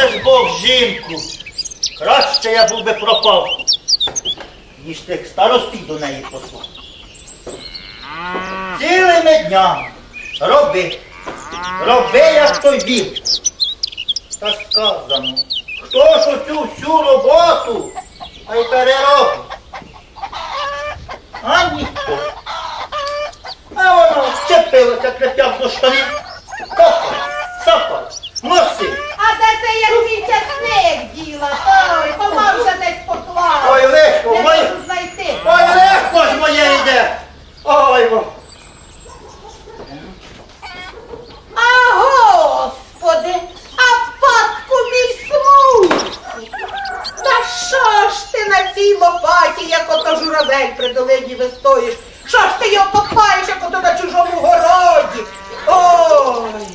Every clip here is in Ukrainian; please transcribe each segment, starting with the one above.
же ж Бог жінку. Краще я був би пропав, ніж тих старостів до неї послав. Цілими днями роби, роби, як той біг. Та сказано, хто ж оцю всю роботу, а й переробить? А ніхто. А воно вчепилося крепяк до штанів. Копай, сапай, носи. А де це я свій часник діла? Ой, помався десь поклав. Ой, легко, Не ой. можу знайти. Ой, легко ж моє йде. Ой, во. А господи, а патку мій смуг. Та що ж ти на цій лопаті, як ото журавель при долині вистоїш? Що ж ти його копаєш, як ото на чужому городі? Ой,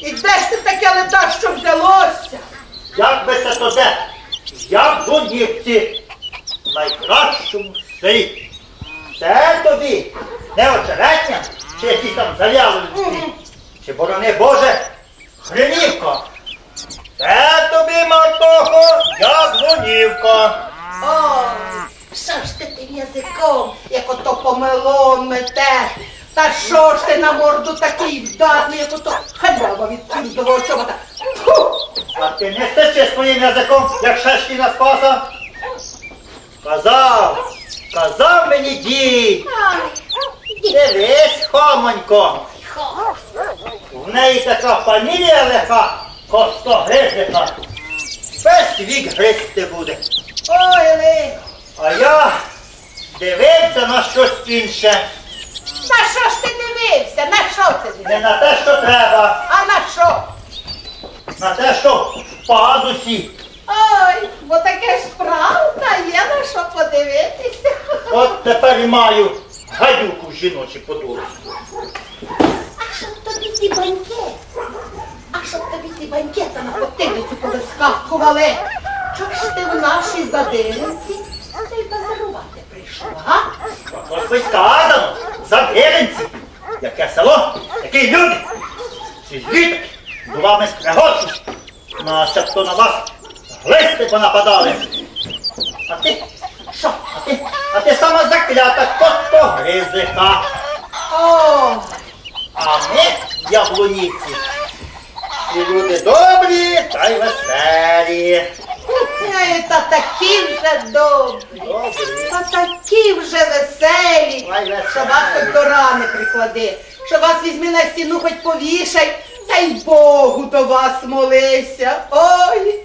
і де ж ти таке леда, що взялося? Як би це то де? Я в Дунівці, в найкращому селі. Це тобі не очеретня, чи якісь там залявленці, чи борони Боже, хренівка. Це тобі, Мартохо, ти тим язиком, як ото помелом метеш? Та що ж ти на морду такий вдатний, як ото халява від чужого чобота? Фу! А ти не стечи своїм язиком, як шашки на спаса. Казав, казав мені дід, дивись, хомонько. В неї така фамілія леха, костогризика. Весь вік гризти буде. Ой, лихо, А я дивився на щось інше. на що ж ти дивився? На що ти Не дивився? на те, що треба, А на що? на те, що в пазусі. Ой, бо таке ж правда, є на що подивитися. От тепер і маю гадюку в жіночі подолу. А щоб тобі ті баньки? А щоб тобі ті баньки на потилицю повискакували? Чого ж ти в нашій задиринці? Та й базарувати а? Ось би сказано, завіренці, яке село, які люди. Ці звідки до вами скрегочуть, начебто на вас глисти понападали. А ти, що? А ти, а ти сама заклята костогризика. О, А ми, яблунівці, і люди добрі та й веселі. Та такі вже добрі, та такі вже веселі, що вас хоч до рани приклади, що вас візьми на стіну, хоч повішай, та й Богу до вас молися. Ой,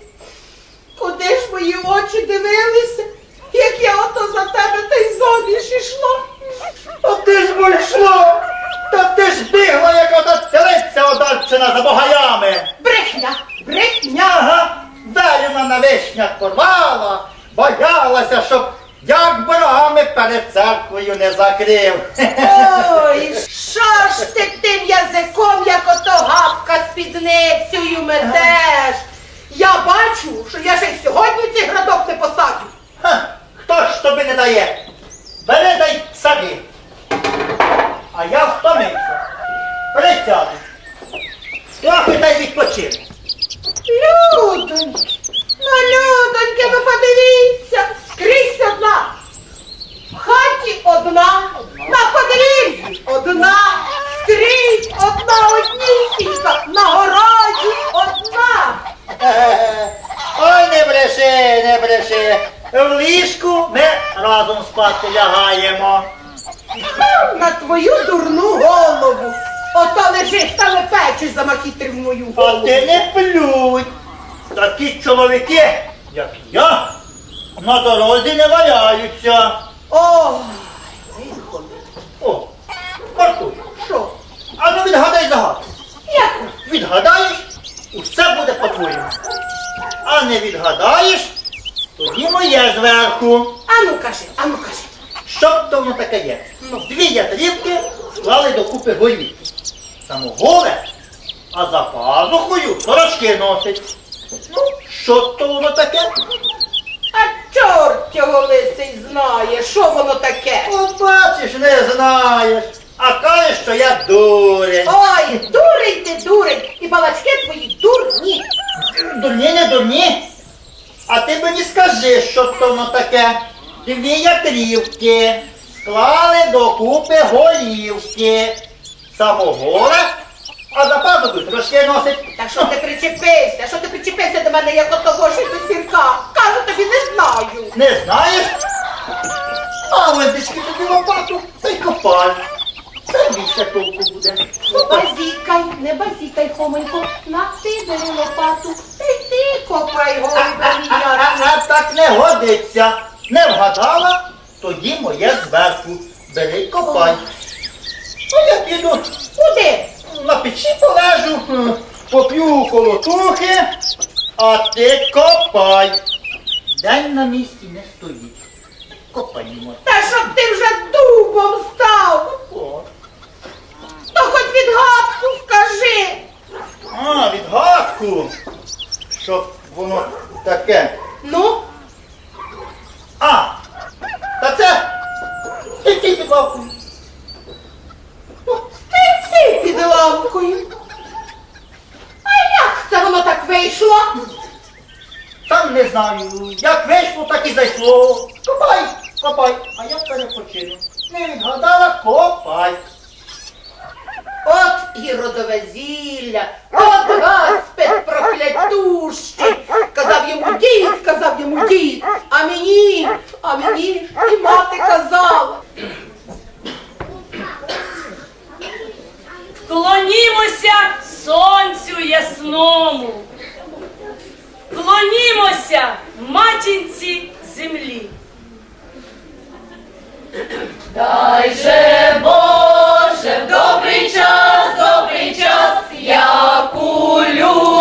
куди ж мої очі дивилися, як я ото за тебе та й зоміж ішла. А ти ж йшла, та ти ж бігла, як ота телиця одальчена за богаями. Брехня, брехня. На вишнях порвала, боялася, щоб як борогами перед церквою не закрив. Ой, що ж ти тим язиком, як ото гапка підницею метеш? Я бачу, що я ще й сьогодні цей градок не посаджу. Ха, Хто ж тобі не дає? Бери дай собі. А я втомився. Присяду. Трохи дай відпочину. Людоньки, ну людоньки, ви подивіться, скрізь одна. В хаті одна, на подвір'ї одна, скрізь одна однісінька, на городі одна. Е, Ой, не бреши. В ліжку ми разом спати лягаємо. На твою дурну голову. Ото лежиш та лепечеш за макітрів мою А голову. ти не плюй. Такі чоловіки, як я, на дорозі не валяються. Лихо. О, Артур, Що? а ну відгадай загадку. Як? Відгадаєш, усе буде по-твоєму. А не відгадаєш, тоді моє зверху. Ану кажи, ану кажи. Що то воно таке є? Дві ядрівки склали докупи голівки. Самоголе, а за пазухою сорочки носить. Ну, що то воно таке? А чорт його лисий знає, що воно таке. От бачиш, не знаєш. А кажеш, що я дурень. Ой, дурень ти, дурень, і балачки твої дурні. дурні, не дурні. А ти мені скажи, що то воно таке. Дві ятрівки склали докупи голівки. Самогора, а за пазухою трошки носить. Та що ти причепився? Що ти причепився до мене, як ото божий до сірка? Кажу тобі, не знаю. Не знаєш? А ось десь тобі лопату, та й копай. Це більше толку буде. Не базікай, не базікай, Хоменько, на ти бери лопату, ти копай ніякі. А так не годиться. Не вгадала, тоді моє зверху. Бери копай. Ну я піду Куди? на печі полежу, поп'ю колотухи, а ти копай. День на місці не стоїть. Копаємо. Та щоб ти вже дубом став, О. то хоч відгадку скажи. А, відгадку. Щоб воно таке. Ну, А! Та це! Стійте під лавкою. ти си під лавкою. А як це воно так вийшло? Там не знаю, як вийшло, так і зайшло. Копай, копай, а я перепочину. Не відгадала, копай. От і родове зілля, от гаспет проклятущий. Казав йому дід, казав йому дід, а мені, а мені і мати казала. Вклонімося сонцю ясному. Вклонімося матінці землі. Дай же Бог orgulho.